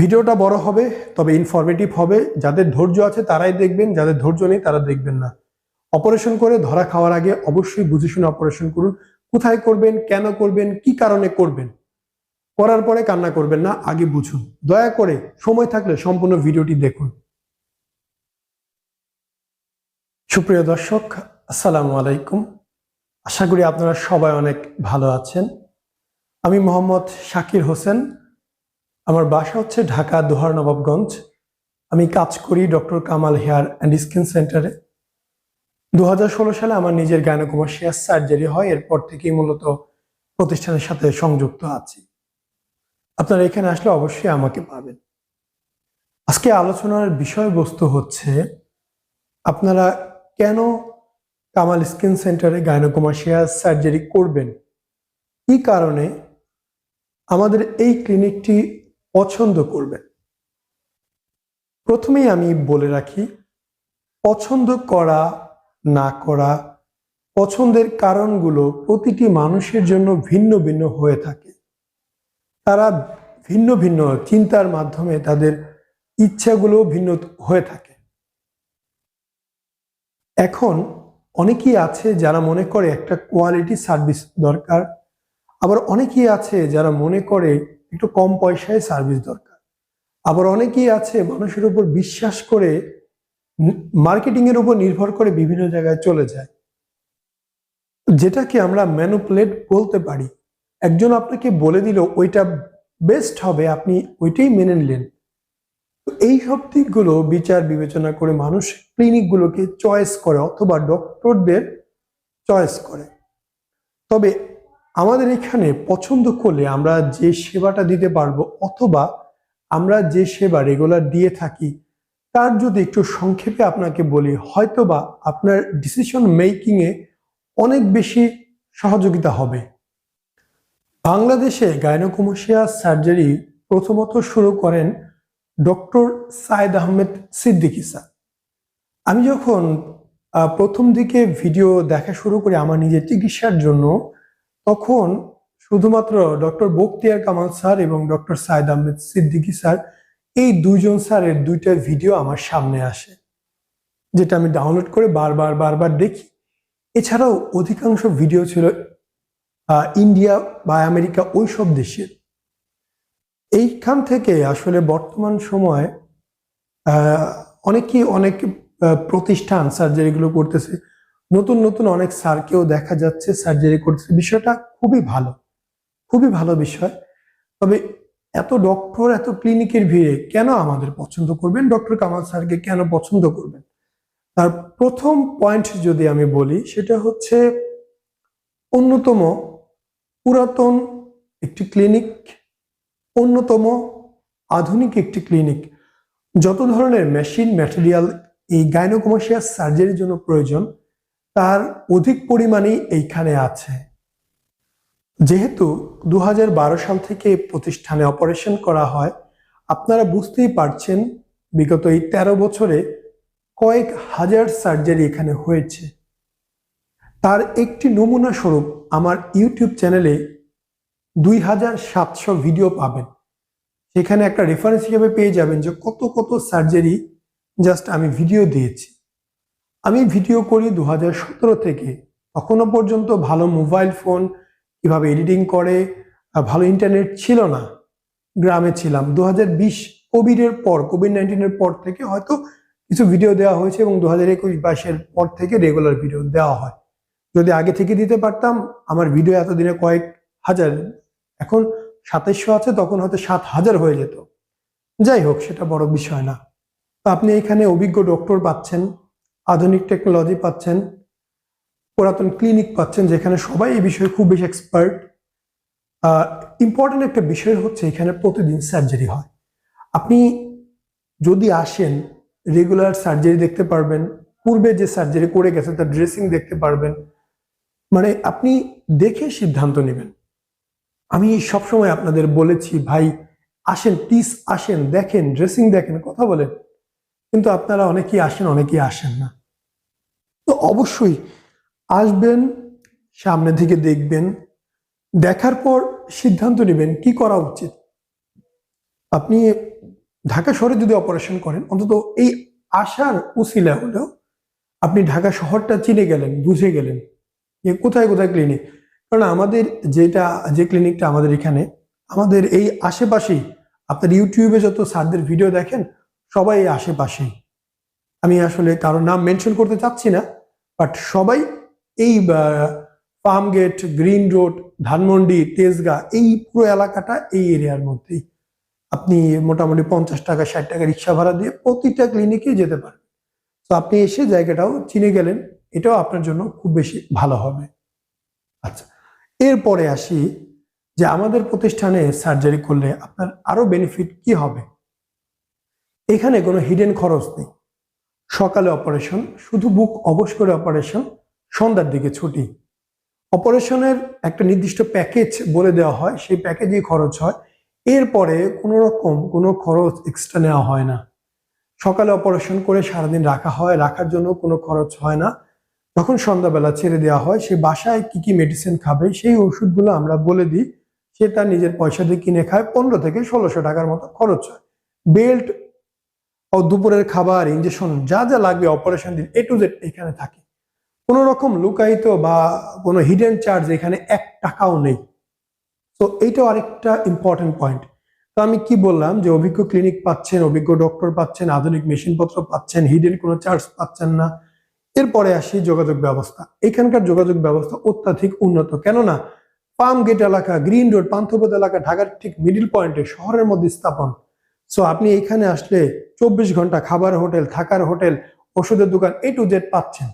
ভিডিওটা বড় হবে, তবে ইনফরমেটিভ হবে। যাদের ধৈর্য আছে তারাই দেখবেন, যাদের ধৈর্য নেই তারা দেখবেন না। অপারেশন করে ধরা খাওয়ার আগে অবশ্যই বুঝে শুনে অপারেশন করুন। কোথায় করবেন, কেন করবেন, কি কারণে করবেন, করার পরে কান্না করবেন না, আগে বুঝুন। দয়া করে সময় থাকলে সম্পূর্ণ ভিডিওটি দেখুন। সুপ্রিয় দর্শক, আসসালামু আলাইকুম। আশা করি আপনারা সবাই অনেক ভালো আছেন। আমি মোহাম্মদ শাকির হোসেন আমার বাসা হচ্ছে ঢাকা দোহার নবাবগঞ্জ। আমি কাজ করি doctor Kamal hair and skin সেন্টারে। দু হাজার ষোলো সালে আমার নিজের গায়নোকমার্শিয়াস সার্জারি হয়, এরপর থেকেই মূলত প্রতিষ্ঠানের সাথে সংযুক্ত আছি। আপনারা এখানে আসলে অবশ্যই আমাকে পাবেন। আজকে আলোচনার বিষয়বস্তু হচ্ছে, আপনারা কেন কামাল স্কিন সেন্টারে গায়নোকমার্শিয়াস সার্জারি করবেন? কি কারণে? আমাদের এই ক্লিনিকটি পছন্দ করবেন। প্রথমেই আমি বলে রাখি, পছন্দ করা, না করা, পছন্দের কারণগুলো প্রতিটি মানুষের জন্য ভিন্ন ভিন্ন হয়ে থাকে। তারা ভিন্ন ভিন্ন চিন্তার মাধ্যমে তাদের ইচ্ছাগুলো ভিন্ন হয়ে থাকে। এখন অনেকেই আছে যারা মনে করে একটা কোয়ালিটি সার্ভিস দরকার, আবার অনেকেই আছে যারা মনে করে একটু কম পয়সায় সার্ভিস দরকার। আবার অনেকেই আছে মানুষের উপর বিশ্বাস করে মার্কেটিং এর উপর নির্ভর করে বিভিন্ন জায়গায় চলে যায়। যেটাকে আমরা ম্যানুপুলেট বলতে পারি। একজন আপনাকে বলে দিল, ওইটা বেস্ট হবে, আপনি ওইটাই মেনে নিলেন। এই সব দিকগুলো বিচার বিবেচনা করে মানুষ ক্লিনিকগুলোকে চয়েস করে অথবা ডক্টরদের চয়েস করে। তবে আমাদের এখানে পছন্দ করলে আমরা যে সেবাটা দিতে পারব অথবা আমরা যে সেবা রেগুলার দিয়ে থাকি, তার যদি একটু সংক্ষেপে আপনাকে বলি, হয়তোবা আপনার ডিসিশন মেকিংয়ে অনেক বেশি সহযোগিতা হবে। বাংলাদেশে গাইনোকোমোশিয়া সার্জারি প্রথমত শুরু করেন ডক্টর সায়েদ আহমেদ সিদ্দিকি স্যার। আমি যখন প্রথম দিকে ভিডিও দেখা শুরু করি আমার নিজের চিকিৎসার জন্য তখন শুধুমাত্র ডক্টর বক্তিয়ার কামাল স্যার এবং ডক্টর সাইদ আহমেদ সিদ্দিকি স্যার, এই দুইজন স্যারের দুইটা ভিডিও আমার সামনে আসে, যেটা আমি ডাউনলোড করে বারবার বারবার দেখি। এছাড়াও অধিকাংশ ভিডিও ছিল ইন্ডিয়া বা আমেরিকা ওই সব দেশের। এইখান থেকে আসলে বর্তমান সময়ে অনেকেই অনেক প্রতিষ্ঠান সার্জারিগুলো করতেছে নতুন নতুন অনেক স্যারকেও দেখা যাচ্ছে সার্জারি করছে বিষয়টা খুবই ভালো খুবই ভালো বিষয়। তবে এত ডক্টর, এত ক্লিনিকের ভিড়ে কেন আমাদের পছন্দ করবেন? ডক্টর কামাল স্যারকে কেন পছন্দ করবেন? তার প্রথম পয়েন্ট যদি আমি বলি, সেটা হচ্ছে অন্যতম পুরাতন একটি ক্লিনিক, অন্যতম আধুনিক একটি ক্লিনিক। যত ধরনের মেশিন, ম্যাটেরিয়াল এই গাইনোকমার্শিয়াল সার্জারির জন্য প্রয়োজন তার অধিক পরিমাণেই এইখানে আছে। যেহেতু দু হাজার বারো সাল থেকে প্রতিষ্ঠানে অপারেশন করা হয়, আপনারা বুঝতেই পারছেন বিগত এই তেরো বছরে কয়েক হাজার সার্জারি এখানে হয়েছে। তার একটি নমুনা স্বরূপ আমার ইউটিউব চ্যানেলে দুই হাজার সাতশো ভিডিও পাবেন। সেখানে একটা রেফারেন্স হিসেবে পেয়ে যাবেন যে কত কত সার্জারি জাস্ট আমি ভিডিও দিয়েছি। আমি ভিডিও করি দু হাজার সতেরো থেকে। তখনও পর্যন্ত ভালো মোবাইল ফোন কীভাবে এডিটিং করে ভালো ইন্টারনেট ছিল না। গ্রামে ছিলাম। দু হাজার বিশ কোভিডের পর কোভিড নাইন্টিনের পর থেকে হয়তো কিছু ভিডিও দেওয়া হয়েছে এবং দু হাজার একুশ বাইশের পর থেকে রেগুলার ভিডিও দেওয়া হয়। যদি আগে থেকে দিতে পারতাম, আমার ভিডিও এতদিনে কয়েক হাজার। এখন সাতাইশশো আছে, তখন হয়তো সাত হাজার হয়ে যেত। যাই হোক, সেটা বড় বিষয় না। তো আপনি এখানে অভিজ্ঞ ডক্টর পাচ্ছেন। আধুনিক টেকনোলজি পাচ্ছেন, পুরাতন ক্লিনিক পাচ্ছেন, যেখানে সবাই এই বিষয়ে খুব বেশি এক্সপার্ট ইম্পর্টেন্ট একটা বিষয় হচ্ছে এখানে প্রতিদিন সার্জারি হয়। আপনি যদি আসেন রেগুলার সার্জারি দেখতে পারবেন, পূর্বে যে সার্জারি করে গেছে তার ড্রেসিং দেখতে পারবেন মানে আপনি দেখে সিদ্ধান্ত নেবেন। আমি সবসময় আপনাদের বলেছি, ভাই, আসেন প্লিজ আসেন, দেখেন ড্রেসিং দেখেন, কথা বলেন। কিন্তু আপনারা অনেকেই আসেন অনেকেই আসেন না। তো অবশ্যই আসবেন, সামনে থেকে দেখবেন, দেখার পর সিদ্ধান্ত নেবেন কি করা উচিত। আপনি ঢাকা শহরে যদি অপারেশন করেন, অন্তত এই আসার উসিলা হলেও আপনি ঢাকা শহরটা চিনে গেলেন, বুঝে গেলেন যে কোথায় কোথায় ক্লিনিক কারণ আমাদের যেটা, যে ক্লিনিকটা আমাদের এখানে, আমাদের এই আশেপাশেই আপনার ইউটিউবে যত স্যারদের ভিডিও দেখেন সবাই আশেপাশেই আমি আসলে কারোর নাম মেনশন করতে চাচ্ছি না বাট সবাই এই farm gate green road, Dhanmondi, Tejgaon, এই পুরো এলাকাটা এই এরিয়ার মধ্যেই। আপনি মোটামুটি পঞ্চাশ টাকা, ষাট টাকা রিক্সা ভাড়া দিয়ে প্রতিটা ক্লিনিকে যেতে পারেন তো আপনি এসে জায়গাটাও চিনে গেলেন, এটাও আপনার জন্য খুব বেশি ভালো হবে। আচ্ছা এরপরে আসি যে আমাদের প্রতিষ্ঠানে সার্জারি করলে আপনার আরও বেনিফিট কি হবে? এখানে কোনো হিডেন খরচ নেই। সকালে অপারেশন শুধু বুক অবশ করে অপারেশন সন্ধ্যার দিকে ছুটি। অপারেশনের একটা নির্দিষ্ট প্যাকেজ বলে দেওয়া হয়, সেই প্যাকেজেই খরচ হয়। এরপরে কোনো রকম কোনো খরচ এক্সট্রা নেওয়া হয় না। সকালে অপারেশন করে সারাদিন রাখা হয়, রাখার জন্য কোনো খরচ হয় না। যখন সন্ধ্যাবেলা ছেড়ে দেওয়া হয়, সে বাসায় কি কি মেডিসিন খাবে, সেই ওষুধগুলো আমরা বলে দিই। সে তার নিজের পয়সা দিয়ে কিনে খায়, পনেরো থেকে ষোলোশো টাকার মতো খরচ হয়। বেল্ট ও দুপুরের খাবার ইঞ্জেকশন যা যা লাগবে অপারেশন দিন এ টু জেড এখানে থাকে। কোনো রকম লুকায়িত বা কোনো হিডেন চার্জ এখানে এক টাকাও নেই। তো এইটাও আরেকটা ইম্পর্টেন্ট পয়েন্ট তো আমি কি বললাম যে অভিজ্ঞ ক্লিনিক পাচ্ছেন, অভিজ্ঞ ডক্টর পাচ্ছেন, আধুনিক মেশিনপত্র পাচ্ছেন হিডেন কোনো চার্জ পাচ্ছেন না। এরপরে আসি যোগাযোগ ব্যবস্থা। এখানকার যোগাযোগ ব্যবস্থা অত্যাধিক উন্নত। কেননা পাম গেট এলাকা, গ্রিন রোড, পান্থপথ এলাকা, ঢাকার ঠিক মিডিল পয়েন্টে শহরের মধ্যে স্থাপন। সো আপনি এখানে আসলে চব্বিশ ঘণ্টা খাবার হোটেল, থাকার হোটেল, ওষুধের দোকান এ টু জেড পাচ্ছেন।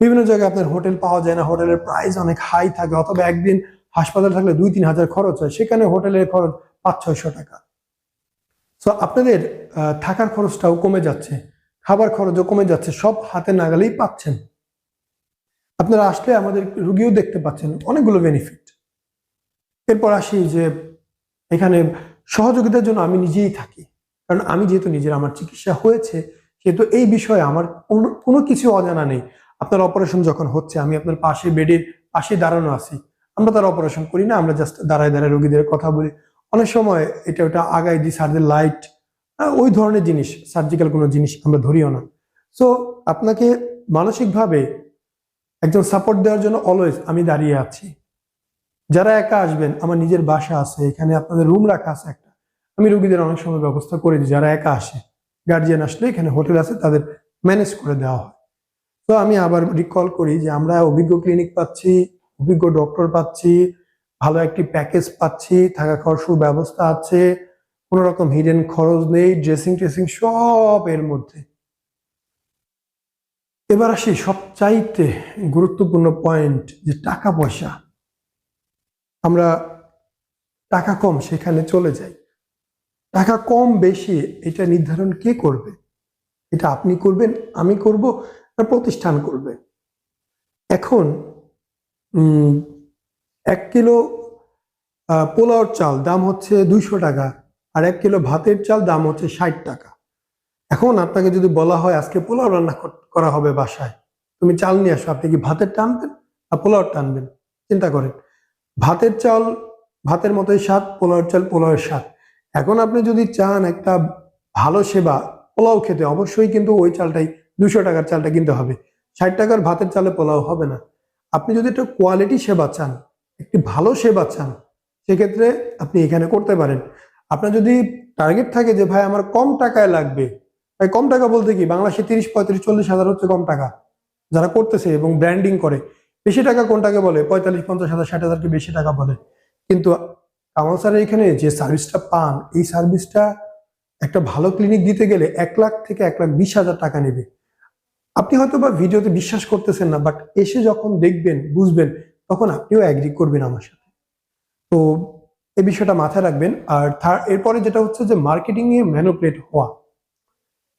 বিভিন্ন জায়গায় আপনার হোটেল পাওয়া যায় না, হোটেলের প্রাইস অনেক হাই থাকে, অথবা একদিন হাসপাতাল থাকলে দুই তিন হাজার খরচ হয়, সেখানে হোটেলের খরচ পাঁচ ছয়শো টাকা। সো আপনাদের থাকার খরচটাও কমে যাচ্ছে, খাবার খরচও কমে যাচ্ছে, সব হাতে নাগালেই পাচ্ছেন। আপনারা আসলে আমাদের রুগীও দেখতে পাচ্ছেন, অনেকগুলো বেনিফিট এরপর আসি যে, এখানে সহযোগিতার জন্য আমি নিজেই থাকি। কারণ আমি যেহেতু নিজের আমার চিকিৎসা হয়েছে, সেহেতু এই বিষয়ে আমার কোনো- কিছু অজানা নেই। আপনার অপারেশন যখন হচ্ছে, আমি আপনার পাশে বেডের পাশে দাঁড়ানো আছি। আমরা তার অপারেশন করি না, আমরা জাস্ট দাঁড়ায় দাঁড়ায় রোগীদের কথা বলি। অনেক সময় এটা ওটা আগায় দিই সার্জের লাইট ওই ধরনের জিনিস সার্জিক্যাল কোনো জিনিস আমরা ধরিও না। সো আপনাকে মানসিকভাবে একজন সাপোর্ট দেওয়ার জন্য অলওয়েজ আমি দাঁড়িয়ে আছি। যারা একা আসবেন, আমার নিজের বাসা আছে, এখানে আপনাদের রুম রাখা আছে একটা, আমি রুগীদের অনেক সময় ব্যবস্থা করে দিই, যারা একা আসে। গার্জিয়ান আসলে এখানে হোটেল আছে, তাদের ম্যানেজ করে দেওয়া হয়। তো আমি আবার রিকল করি যে আমরা অভিজ্ঞ ক্লিনিক পাচ্ছি, অভিজ্ঞ ডক্টর পাচ্ছি, ভালো একটি প্যাকেজ পাচ্ছি, থাকা খাওয়ার সুব্যবস্থা আছে, কোনো রকম হিডেন খরচ নেই ড্রেসিং ট্রেসিং সব এর মধ্যে। এবার আসি সবচাইতে গুরুত্বপূর্ণ পয়েন্ট যে টাকা পয়সা। আমরা টাকা কম সেখানে চলে যাই। টাকা কম বেশি এটা নির্ধারণ কে করবে? এটা আপনি করবেন, আমি করব না প্রতিষ্ঠান করবে? এখন এক কিলো পোলাওর চাল দাম হচ্ছে দুইশো টাকা আর এক কিলো ভাতের চাল দাম হচ্ছে ষাট টাকা। এখন আপনাকে যদি বলা হয় আজকে পোলাও রান্না কর- হবে বাসায়, তুমি চাল নিয়ে আসো, আপনি কি ভাতের টানবেন আর পোলাও টানবেন চিন্তা করেন। ভাতের চাল, ভাতের মতোই স্বাদ, পোলাওয়ের চাল, পোলাওয়ের স্বাদ। এখন আপনি যদি চান একটা ভালো সেবা, পোলাও খেতে, অবশ্যই কিন্তু ওই চালটাই, দুশো টাকার চালটা কিনতে হবে। ষাট টাকার ভাতের চালে পোলাও হবে না। আপনি যদি একটা কোয়ালিটি সেবা চান, একটি ভালো সেবা চান, সেক্ষেত্রে আপনি এখানে করতে পারেন। আপনার যদি টার্গেট থাকে যে, ভাই, আমার কম টাকায় লাগবে। ভাই, কম টাকা বলতে কি? বাংলাদেশে তিরিশ, পঁয়ত্রিশ, চল্লিশ হাজার হচ্ছে কম টাকা। যারা করতেছে এবং ব্র্যান্ডিং করে। বেশি টাকা কোনটাকে বলে? পঁয়তাল্লিশ, পঞ্চাশ, হাজার, ষাট হাজারকে বেশি টাকা বলে। কিন্তু কামাল স্যারের এখানে যে সার্ভিসটা পান, এই সার্ভিসটা একটা ভালো ক্লিনিক দিতে গেলে এক লাখ থেকে এক লাখ বিশ হাজার টাকা নেবে। আপনি হয়তো বা ভিডিওতে বিশ্বাস করতেছেন না বাট এসে যখন দেখবেন, বুঝবেন, তখন আপনিও অ্যাগ্রি করবেন আমার সাথে। তো এই বিষয়টা মাথায় রাখবেন। আর এরপরে যেটা হচ্ছে যে মার্কেটিং এ ম্যানুপ্লেট হওয়া।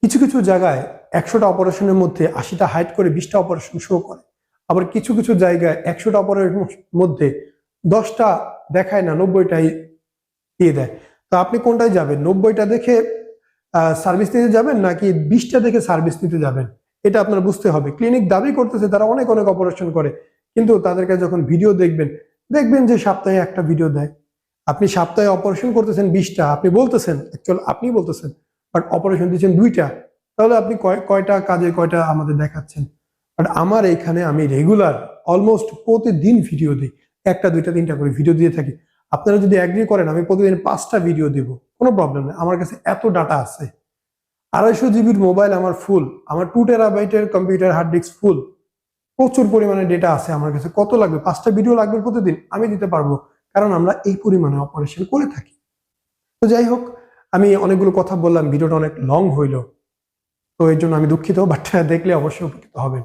কিছু কিছু জায়গায় একশোটা অপারেশনের মধ্যে আশিটা হাইট করে বিশটা অপারেশন শো করে। আবার কিছু কিছু জায়গায় একশোটা অপারেশন মধ্যে দশটা দেখায় না, নব্বইটাই দিয়ে দেয়। তো আপনি কোনটায় যাবেন? নব্বইটা দেখে সার্ভিস নিতে যাবেন নাকি বিশটা দেখে সার্ভিস নিতে যাবেন? এটা আপনার বুঝতে হবে। ক্লিনিক দাবি করতেছে, তারা অনেক অনেক অপারেশন করে। কিন্তু তাদেরকে যখন ভিডিও দেখবেন দেখবেন যে সপ্তাহে একটা ভিডিও দেয়। আপনি সপ্তাহে অপারেশন করতেছেন বিশটা, আপনি বলতেছেন অ্যাকচুয়াল আপনি বলতেছেন বাট অপারেশন দিচ্ছেন দুইটা। তাহলে আপনি কয়, কয়টা কাজে কয়টা আমাদের দেখাচ্ছেন? বাট আমার এইখানে আমি রেগুলার অলমোস্ট প্রতিদিন ভিডিও দিই। একটা, দুইটা, তিনটা করে ভিডিও দিয়ে থাকি। আপনারা যদি অ্যাগ্রি করেন, আমি প্রতিদিন পাঁচটা ভিডিও দিব। কোনো প্রবলেম নেই। আমার কাছে এত ডাটা আছে। আড়াইশো জিবির মোবাইল আমার ফুল আমার টু টেরাবাইটের কম্পিউটার হার্ড ডিস্ক ফুল প্রচুর পরিমাণে ডেটা আছে আমার কাছে। কত লাগবে? পাঁচটা ভিডিও লাগবে প্রতিদিন? আমি দিতে পারব। কারণ আমরা এই পরিমাণে অপারেশন করে থাকি। তো যাই হোক, আমি অনেকগুলো কথা বললাম। ভিডিওটা অনেক লং হইল। তো এর জন্য আমি দুঃখিত বাট দেখলে অবশ্যই উপকৃত হবেন।